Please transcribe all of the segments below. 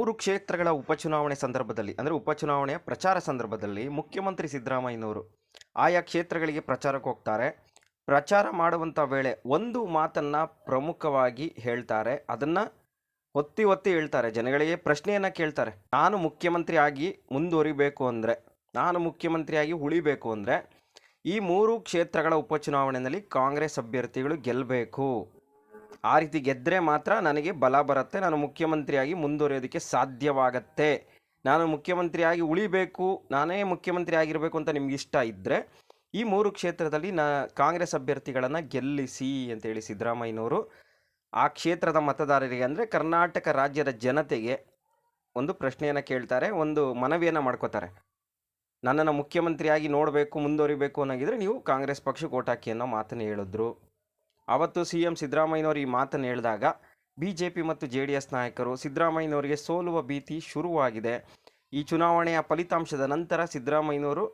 ಮೂರು ಕ್ಷೇತ್ರಗಳ ಉಪಚುನಾವಣೆ ಸಂದರ್ಭದಲ್ಲಿ, ಅಂದರೆ ಉಪಚುನಾವಣೆಯ ಪ್ರಚಾರ ಸಂದರ್ಭದಲ್ಲಿ ಮುಖ್ಯಮಂತ್ರಿ ಸಿದ್ದರಾಮಯ್ಯನವರು ಆಯಾ ಕ್ಷೇತ್ರಗಳಿಗೆ ಪ್ರಚಾರಕ್ಕೆ ಹೋಗ್ತಾರೆ. ಪ್ರಚಾರ ಮಾಡುವಂಥ ವೇಳೆ ಒಂದು ಮಾತನ್ನು ಪ್ರಮುಖವಾಗಿ ಹೇಳ್ತಾರೆ. ಅದನ್ನು ಒತ್ತಿ ಒತ್ತಿ ಹೇಳ್ತಾರೆ. ಜನಗಳಿಗೆ ಪ್ರಶ್ನೆಯನ್ನು ಕೇಳ್ತಾರೆ. ನಾನು ಮುಖ್ಯಮಂತ್ರಿ ಆಗಿ ಮುಂದುವರಿಬೇಕು ಅಂದರೆ, ನಾನು ಮುಖ್ಯಮಂತ್ರಿಯಾಗಿ ಉಳಿಬೇಕು ಅಂದರೆ ಈ ಮೂರು ಕ್ಷೇತ್ರಗಳ ಉಪಚುನಾವಣೆಯಲ್ಲಿ ಕಾಂಗ್ರೆಸ್ ಅಭ್ಯರ್ಥಿಗಳು ಗೆಲ್ಲಬೇಕು ಆ ರೀತಿ ಗೆದ್ದರೆ ಮಾತ್ರ ನನಗೆ ಬಲ ಬರುತ್ತೆ. ನಾನು ಮುಖ್ಯಮಂತ್ರಿಯಾಗಿ ಮುಂದುವರಿಯೋದಕ್ಕೆ ಸಾಧ್ಯವಾಗತ್ತೆ. ನಾನು ಮುಖ್ಯಮಂತ್ರಿಯಾಗಿ ಉಳಿಬೇಕು, ನಾನೇ ಮುಖ್ಯಮಂತ್ರಿ ಆಗಿರಬೇಕು ಅಂತ ನಿಮ್ಗೆ ಇಷ್ಟ ಇದ್ದರೆ ಈ ಮೂರು ಕ್ಷೇತ್ರದಲ್ಲಿ ನಾ ಕಾಂಗ್ರೆಸ್ ಅಭ್ಯರ್ಥಿಗಳನ್ನು ಗೆಲ್ಲಿಸಿ ಅಂತೇಳಿ ಸಿದ್ದರಾಮಯ್ಯನವರು. ಆ ಕ್ಷೇತ್ರದ ಮತದಾರರಿಗೆ ಅಂದರೆ ಕರ್ನಾಟಕ ರಾಜ್ಯದ ಜನತೆಗೆ ಒಂದು ಪ್ರಶ್ನೆಯನ್ನು ಕೇಳ್ತಾರೆ, ಒಂದು ಮನವಿಯನ್ನು ಮಾಡ್ಕೋತಾರೆ. ನನ್ನನ್ನು ಮುಖ್ಯಮಂತ್ರಿಯಾಗಿ ನೋಡಬೇಕು, ಮುಂದುವರಿಬೇಕು ಅನ್ನೋಗಿದ್ರೆ ನೀವು ಕಾಂಗ್ರೆಸ್ ಪಕ್ಷಕ್ಕೆ ಓಟ್ ಹಾಕಿ ಅನ್ನೋ ಮಾತನ್ನು ಹೇಳಿದ್ರು. ಅವತ್ತು ಸಿ ಎಂ ಸಿದ್ದರಾಮಯ್ಯನವರು ಈ ಮಾತನ್ನು ಹೇಳಿದಾಗ ಬಿ ಜೆ ಪಿ ಮತ್ತು ಜೆ ಡಿ ಎಸ್ ನಾಯಕರು ಸಿದ್ದರಾಮಯ್ಯನವರಿಗೆ ಸೋಲುವ ಭೀತಿ ಶುರುವಾಗಿದೆ. ಈ ಚುನಾವಣೆಯ ಫಲಿತಾಂಶದ ನಂತರ ಸಿದ್ದರಾಮಯ್ಯನವರು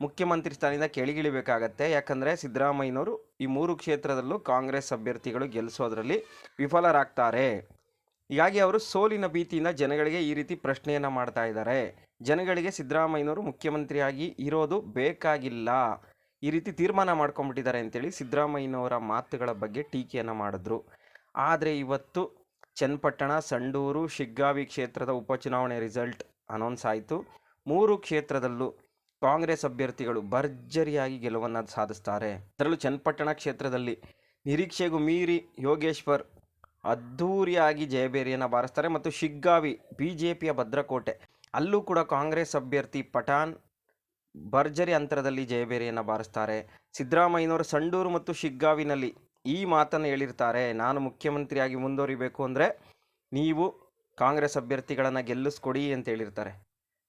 ಮುಖ್ಯಮಂತ್ರಿ ಸ್ಥಾನದಿಂದ ಕೆಳಗಿಳಿಬೇಕಾಗತ್ತೆ. ಯಾಕಂದರೆ ಸಿದ್ದರಾಮಯ್ಯನವರು ಈ ಮೂರು ಕ್ಷೇತ್ರದಲ್ಲೂ ಕಾಂಗ್ರೆಸ್ ಅಭ್ಯರ್ಥಿಗಳು ಗೆಲ್ಲಿಸೋದ್ರಲ್ಲಿ ವಿಫಲರಾಗ್ತಾರೆ. ಹೀಗಾಗಿ ಅವರು ಸೋಲಿನ ಭೀತಿಯಿಂದ ಜನಗಳಿಗೆ ಈ ರೀತಿ ಪ್ರಶ್ನೆಯನ್ನು ಮಾಡ್ತಾ ಇದ್ದಾರೆ. ಜನಗಳಿಗೆ ಸಿದ್ದರಾಮಯ್ಯನವರು ಮುಖ್ಯಮಂತ್ರಿಯಾಗಿ ಇರೋದು ಬೇಕಾಗಿಲ್ಲ. ಈ ರೀತಿ ತೀರ್ಮಾನ ಮಾಡ್ಕೊಂಡ್ಬಿಟ್ಟಿದ್ದಾರೆ ಅಂತೇಳಿ ಸಿದ್ದರಾಮಯ್ಯನವರ ಮಾತುಗಳ ಬಗ್ಗೆ ಟೀಕೆಯನ್ನು ಮಾಡಿದ್ರು. ಆದರೆ ಇವತ್ತು ಚನ್ನಪಟ್ಟಣ, ಸಂಡೂರು, ಶಿಗ್ಗಾವಿ ಕ್ಷೇತ್ರದ ಉಪಚುನಾವಣೆ ರಿಸಲ್ಟ್ ಅನೌನ್ಸ್ ಆಯಿತು. ಮೂರು ಕ್ಷೇತ್ರದಲ್ಲೂ ಕಾಂಗ್ರೆಸ್ ಅಭ್ಯರ್ಥಿಗಳು ಭರ್ಜರಿಯಾಗಿ ಗೆಲುವನ್ನು ಸಾಧಿಸ್ತಾರೆ. ಅದರಲ್ಲೂ ಚನ್ನಪಟ್ಟಣ ಕ್ಷೇತ್ರದಲ್ಲಿ ನಿರೀಕ್ಷೆಗೂ ಮೀರಿ ಯೋಗೇಶ್ವರ್ ಅದ್ಧೂರಿಯಾಗಿ ಜಯಬೇರಿಯನ್ನು ಬಾರಿಸ್ತಾರೆ. ಮತ್ತು ಶಿಗ್ಗಾವಿ ಬಿ ಜೆ ಪಿಯ ಭದ್ರಕೋಟೆ, ಅಲ್ಲೂ ಕೂಡ ಕಾಂಗ್ರೆಸ್ ಅಭ್ಯರ್ಥಿ ಪಠಾಣ್ ಭರ್ಜರಿ ಅಂತರದಲ್ಲಿ ಜಯಬೇರಿಯನ್ನು ಬಾರಿಸ್ತಾರೆ. ಸಿದ್ದರಾಮಯ್ಯನವರು ಸಂಡೂರು ಮತ್ತು ಶಿಗ್ಗಾವಿನಲ್ಲಿ ಈ ಮಾತನ್ನು ಹೇಳಿರ್ತಾರೆ. ನಾನು ಮುಖ್ಯಮಂತ್ರಿಯಾಗಿ ಮುಂದುವರಿಬೇಕು ಅಂದರೆ ನೀವು ಕಾಂಗ್ರೆಸ್ ಅಭ್ಯರ್ಥಿಗಳನ್ನು ಗೆಲ್ಲಿಸ್ಕೊಡಿ ಅಂತ ಹೇಳಿರ್ತಾರೆ.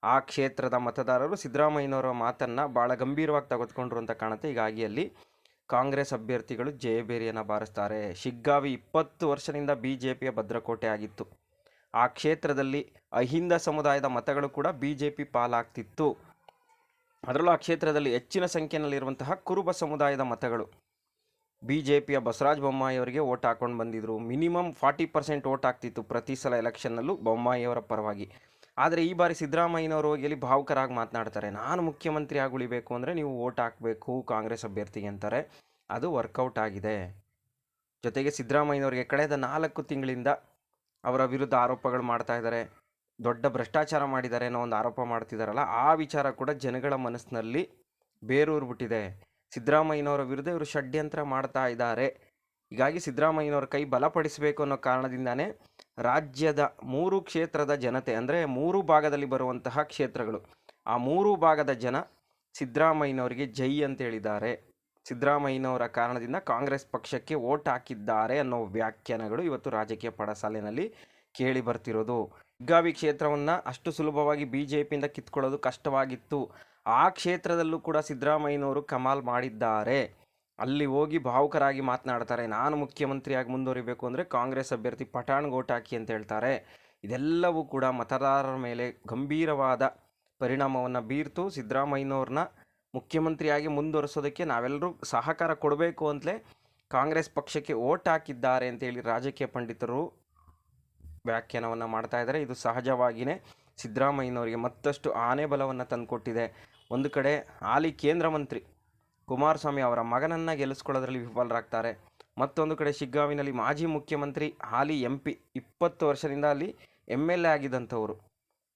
ಆ ಕ್ಷೇತ್ರದ ಮತದಾರರು ಸಿದ್ದರಾಮಯ್ಯನವರ ಮಾತನ್ನು ಭಾಳ ಗಂಭೀರವಾಗಿ ತೆಗೆದುಕೊಂಡ್ರು ಅಂತ ಕಾಣುತ್ತೆ. ಹೀಗಾಗಿ ಅಲ್ಲಿ ಕಾಂಗ್ರೆಸ್ ಅಭ್ಯರ್ಥಿಗಳು ಜಯಬೇರಿಯನ್ನು ಬಾರಿಸ್ತಾರೆ. ಶಿಗ್ಗಾವಿ ಇಪ್ಪತ್ತು ವರ್ಷದಿಂದ ಬಿ ಜೆ ಪಿಯ ಭದ್ರಕೋಟೆ ಆಗಿತ್ತು. ಆ ಕ್ಷೇತ್ರದಲ್ಲಿ ಅಹಿಂದ ಸಮುದಾಯದ ಮತಗಳು ಕೂಡ ಬಿ ಜೆ ಪಿ ಪಾಲಾಗ್ತಿತ್ತು. ಅದರಲ್ಲೂ ಆ ಕ್ಷೇತ್ರದಲ್ಲಿ ಹೆಚ್ಚಿನ ಸಂಖ್ಯೆಯಲ್ಲಿರುವಂತಹ ಕುರುಬ ಸಮುದಾಯದ ಮತಗಳು. ಬಿ ಜೆ ಪಿಯ ಬಸವರಾಜ ಬೊಮ್ಮಾಯಿಯವರಿಗೆ ಓಟ್ ಹಾಕೊಂಡು ಬಂದಿದ್ದರು ಮಿನಿಮಮ್ ಫಾರ್ಟಿ ಪರ್ಸೆಂಟ್ ಓಟ್ ಆಗ್ತಿತ್ತು ಪ್ರತಿ ಸಲ ಎಲೆಕ್ಷನ್ನಲ್ಲೂ ಬೊಮ್ಮಾಯಿಯವರ ಪರವಾಗಿ. ಆದರೆ ಈ ಬಾರಿ ಸಿದ್ದರಾಮಯ್ಯನವರು ಹೋಗಿ ಅಲ್ಲಿ ಭಾವುಕರಾಗಿ ಮಾತನಾಡ್ತಾರೆ. ನಾನು ಮುಖ್ಯಮಂತ್ರಿ ಆಗಿ ಉಳಿಬೇಕು ಅಂದರೆ ನೀವು ಓಟ್ ಹಾಕಬೇಕು ಕಾಂಗ್ರೆಸ್ ಅಭ್ಯರ್ಥಿಗೆ ಅಂತಾರೆ. ಅದು ವರ್ಕೌಟ್ ಆಗಿದೆ. ಜೊತೆಗೆ ಸಿದ್ದರಾಮಯ್ಯನವರಿಗೆ ಕಳೆದ ನಾಲ್ಕು ತಿಂಗಳಿಂದ ಅವರ ವಿರುದ್ಧ ಆರೋಪಗಳು ಮಾಡ್ತಾ ಇದ್ದಾರೆ. ದೊಡ್ಡ ಭ್ರಷ್ಟಾಚಾರ ಮಾಡಿದ್ದಾರೆ ಅನ್ನೋ ಒಂದು ಆರೋಪ ಮಾಡ್ತಿದ್ದಾರಲ್ಲ ಆ ವಿಚಾರ ಕೂಡ ಜನಗಳ ಮನಸ್ಸಿನಲ್ಲಿ ಬೇರೂರ್ಬಿಟ್ಟಿದೆ ಸಿದ್ದರಾಮಯ್ಯನವರ ವಿರುದ್ಧ ಇವರು ಷಡ್ಯಂತ್ರ ಮಾಡ್ತಾ ಇದ್ದಾರೆ. ಹೀಗಾಗಿ ಸಿದ್ದರಾಮಯ್ಯನವರ ಕೈ ಬಲಪಡಿಸಬೇಕು ಅನ್ನೋ ಕಾರಣದಿಂದಾನೇ ರಾಜ್ಯದ ಮೂರು ಕ್ಷೇತ್ರದ ಜನತೆ, ಅಂದರೆ ಮೂರು ಭಾಗದಲ್ಲಿ ಬರುವಂತಹ ಕ್ಷೇತ್ರಗಳು, ಆ ಮೂರು ಭಾಗದ ಜನ ಸಿದ್ದರಾಮಯ್ಯನವರಿಗೆ ಜೈ ಅಂತ ಹೇಳಿದ್ದಾರೆ. ಸಿದ್ದರಾಮಯ್ಯನವರ ಕಾರಣದಿಂದ ಕಾಂಗ್ರೆಸ್ ಪಕ್ಷಕ್ಕೆ ಓಟ್ ಹಾಕಿದ್ದಾರೆ ಅನ್ನೋ ವ್ಯಾಖ್ಯಾನಗಳು ಇವತ್ತು ರಾಜಕೀಯ ಪಡಸಾಲಿನಲ್ಲಿ ಕೇಳಿ ಬರ್ತಿರೋದು. ಶಿಗ್ಗಾವಿ ಕ್ಷೇತ್ರವನ್ನು ಅಷ್ಟು ಸುಲಭವಾಗಿ ಬಿ ಜೆ ಪಿಯಿಂದ ಕಿತ್ಕೊಳ್ಳೋದು ಕಷ್ಟವಾಗಿತ್ತು. ಆ ಕ್ಷೇತ್ರದಲ್ಲೂ ಕೂಡ ಸಿದ್ದರಾಮಯ್ಯನವರು ಕಮಾಲ್ ಮಾಡಿದ್ದಾರೆ. ಅಲ್ಲಿ ಹೋಗಿ ಭಾವುಕರಾಗಿ ಮಾತನಾಡ್ತಾರೆ. ನಾನು ಮುಖ್ಯಮಂತ್ರಿಯಾಗಿ ಮುಂದುವರಿಬೇಕು ಅಂದರೆ ಕಾಂಗ್ರೆಸ್ ಅಭ್ಯರ್ಥಿ ಪಠಾಣ್ ಗೋಟಾಕಿ ಅಂತ ಹೇಳ್ತಾರೆ. ಇದೆಲ್ಲವೂ ಕೂಡ ಮತದಾರರ ಮೇಲೆ ಗಂಭೀರವಾದ ಪರಿಣಾಮವನ್ನು ಬೀರ್ತು. ಸಿದ್ದರಾಮಯ್ಯನವ್ರನ್ನ ಮುಖ್ಯಮಂತ್ರಿಯಾಗಿ ಮುಂದುವರಿಸೋದಕ್ಕೆ ನಾವೆಲ್ಲರೂ ಸಹಕಾರ ಕೊಡಬೇಕು ಅಂತಲೇ ಕಾಂಗ್ರೆಸ್ ಪಕ್ಷಕ್ಕೆ ಓಟ್ ಹಾಕಿದ್ದಾರೆ ಅಂತೇಳಿ ರಾಜಕೀಯ ಪಂಡಿತರು ವ್ಯಾಖ್ಯಾನವನ್ನು ಮಾಡ್ತಾ ಇದ್ದಾರೆ. ಇದು ಸಹಜವಾಗಿಯೇ ಸಿದ್ದರಾಮಯ್ಯನವರಿಗೆ ಮತ್ತಷ್ಟು ಆನೆ ಬಲವನ್ನು ತಂದುಕೊಟ್ಟಿದೆ. ಒಂದು ಕಡೆ ಹಾಲಿ ಕೇಂದ್ರ ಮಂತ್ರಿ ಕುಮಾರಸ್ವಾಮಿ ಅವರ ಮಗನನ್ನು ಗೆಲ್ಲಿಸ್ಕೊಳ್ಳೋದ್ರಲ್ಲಿ ವಿಫಲರಾಗ್ತಾರೆ. ಮತ್ತೊಂದು ಕಡೆ ಶಿಗ್ಗಾವಿನಲ್ಲಿ ಮಾಜಿ ಮುಖ್ಯಮಂತ್ರಿ, ಹಾಲಿ ಎಂ ಪಿ ಇಪ್ಪತ್ತು ವರ್ಷದಿಂದ ಅಲ್ಲಿ ಎಂ ಎಲ್ ಎ ಆಗಿದ್ದಂಥವರು.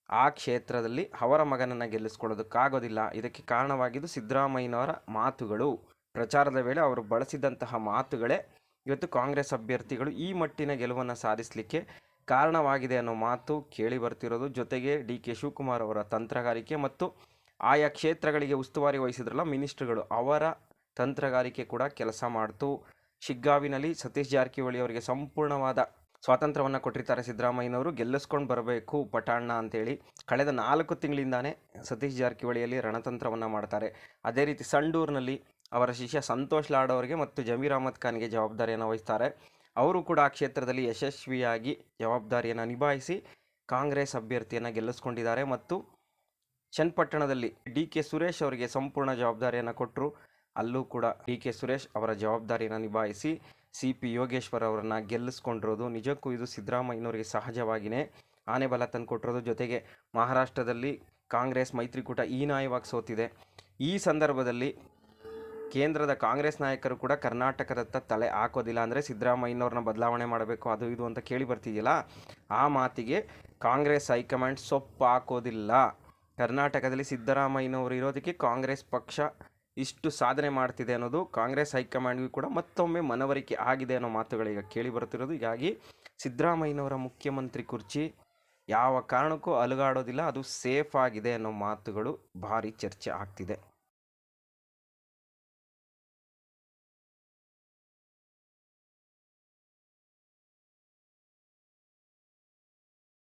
ಆ ಕ್ಷೇತ್ರದಲ್ಲಿ ಅವರ ಮಗನನ್ನು ಗೆಲ್ಲಿಸ್ಕೊಳ್ಳೋದಕ್ಕಾಗೋದಿಲ್ಲ. ಇದಕ್ಕೆ ಕಾರಣವಾಗಿದ್ದು ಸಿದ್ದರಾಮಯ್ಯನವರ ಮಾತುಗಳು. ಪ್ರಚಾರದ ವೇಳೆ ಅವರು ಬಳಸಿದಂತಹ ಮಾತುಗಳೇ ಇವತ್ತು ಕಾಂಗ್ರೆಸ್ ಅಭ್ಯರ್ಥಿಗಳು ಈ ಮಟ್ಟಿನ ಗೆಲುವನ್ನು ಸಾಧಿಸಲಿಕ್ಕೆ ಕಾರಣವಾಗಿದೆ ಅನ್ನೋ ಮಾತು ಕೇಳಿ ಬರ್ತಿರೋದು. ಜೊತೆಗೆ ಡಿ ಕೆ ಶಿವಕುಮಾರ್ ಅವರ ತಂತ್ರಗಾರಿಕೆ ಮತ್ತು ಆಯಾ ಕ್ಷೇತ್ರಗಳಿಗೆ ಉಸ್ತುವಾರಿ ವಹಿಸಿದ್ರಲ್ಲ ಮಿನಿಸ್ಟ್ರುಗಳು, ಅವರ ತಂತ್ರಗಾರಿಕೆ ಕೂಡ ಕೆಲಸ ಮಾಡ್ತು. ಶಿಗ್ಗಾವಿನಲ್ಲಿ ಸತೀಶ್ ಜಾರಕಿಹೊಳಿ ಅವರಿಗೆ ಸಂಪೂರ್ಣವಾದ ಸ್ವಾತಂತ್ರ್ಯವನ್ನು ಕೊಟ್ಟಿರ್ತಾರೆ ಸಿದ್ದರಾಮಯ್ಯನವರು. ಗೆಲ್ಲಿಸ್ಕೊಂಡು ಬರಬೇಕು ಪಟಾಣ್ಣ ಅಂತೇಳಿ ಕಳೆದ ನಾಲ್ಕು ತಿಂಗಳಿಂದಾನೇ ಸತೀಶ್ ಜಾರಕಿಹೊಳಿಯಲ್ಲಿ ರಣತಂತ್ರವನ್ನು ಮಾಡ್ತಾರೆ. ಅದೇ ರೀತಿ ಸಂಡೂರಿನಲ್ಲಿ ಅವರ ಶಿಷ್ಯ ಸಂತೋಷ್ ಲಾಡ್ ಅವರಿಗೆ ಮತ್ತು ಜಮೀರ್ ಅಹಮದ್ ಖಾನ್ಗೆ ಜವಾಬ್ದಾರಿಯನ್ನು ವಹಿಸ್ತಾರೆ. ಅವರು ಕೂಡ ಆ ಕ್ಷೇತ್ರದಲ್ಲಿ ಯಶಸ್ವಿಯಾಗಿ ಜವಾಬ್ದಾರಿಯನ್ನು ನಿಭಾಯಿಸಿ ಕಾಂಗ್ರೆಸ್ ಅಭ್ಯರ್ಥಿಯನ್ನು ಗೆಲ್ಲಿಸ್ಕೊಂಡಿದ್ದಾರೆ ಮತ್ತು ಚನ್ನಪಟ್ಟಣದಲ್ಲಿ ಡಿ ಕೆ ಸುರೇಶ್ ಅವರಿಗೆ ಸಂಪೂರ್ಣ ಜವಾಬ್ದಾರಿಯನ್ನು ಕೊಟ್ಟರು ಅಲ್ಲೂ ಕೂಡ ಡಿ ಕೆ ಸುರೇಶ್ ಅವರ ಜವಾಬ್ದಾರಿಯನ್ನು ನಿಭಾಯಿಸಿ ಸಿ ಪಿ ಯೋಗೇಶ್ವರ್ ಅವರನ್ನು ಗೆಲ್ಲಿಸ್ಕೊಂಡಿರೋದು ನಿಜಕ್ಕೂ ಇದು ಸಿದ್ದರಾಮಯ್ಯನವರಿಗೆ ಸಹಜವಾಗಿಯೇ ಆನೆ ಬಲ ತಂದುಕೊಟ್ಟಿರೋದು. ಜೊತೆಗೆ ಮಹಾರಾಷ್ಟ್ರದಲ್ಲಿ ಕಾಂಗ್ರೆಸ್ ಮೈತ್ರಿಕೂಟ ಹೀನಾಯವಾಗಿ ಸೋತಿದೆ. ಈ ಸಂದರ್ಭದಲ್ಲಿ ಕೇಂದ್ರದ ಕಾಂಗ್ರೆಸ್ ನಾಯಕರು ಕೂಡ ಕರ್ನಾಟಕದತ್ತ ತಲೆ ಹಾಕೋದಿಲ್ಲ ಅಂದರೆ ಸಿದ್ದರಾಮಯ್ಯನವ್ರನ್ನ ಬದಲಾವಣೆ ಮಾಡಬೇಕು, ಅದು ಇದು ಅಂತ ಕೇಳಿ ಬರ್ತಿದೆಯಲ್ಲ, ಆ ಮಾತಿಗೆ ಕಾಂಗ್ರೆಸ್ ಹೈಕಮಾಂಡ್ ಸೊಪ್ಪು ಹಾಕೋದಿಲ್ಲ. ಕರ್ನಾಟಕದಲ್ಲಿ ಸಿದ್ದರಾಮಯ್ಯನವರು ಇರೋದಕ್ಕೆ ಕಾಂಗ್ರೆಸ್ ಪಕ್ಷ ಇಷ್ಟು ಸಾಧನೆ ಮಾಡ್ತಿದೆ ಅನ್ನೋದು ಕಾಂಗ್ರೆಸ್ ಹೈಕಮಾಂಡ್ಗೂ ಕೂಡ ಮತ್ತೊಮ್ಮೆ ಮನವರಿಕೆ ಆಗಿದೆ ಅನ್ನೋ ಮಾತುಗಳೀಗ ಕೇಳಿ ಬರ್ತಿರೋದು ಹೀಗಾಗಿ ಸಿದ್ದರಾಮಯ್ಯನವರ ಮುಖ್ಯಮಂತ್ರಿ ಕುರ್ಚಿ ಯಾವ ಕಾರಣಕ್ಕೂ ಅಲುಗಾಡೋದಿಲ್ಲ, ಅದು ಸೇಫ್ ಆಗಿದೆ ಅನ್ನೋ ಮಾತುಗಳು ಭಾರಿ ಚರ್ಚೆ ಆಗ್ತಿದೆ.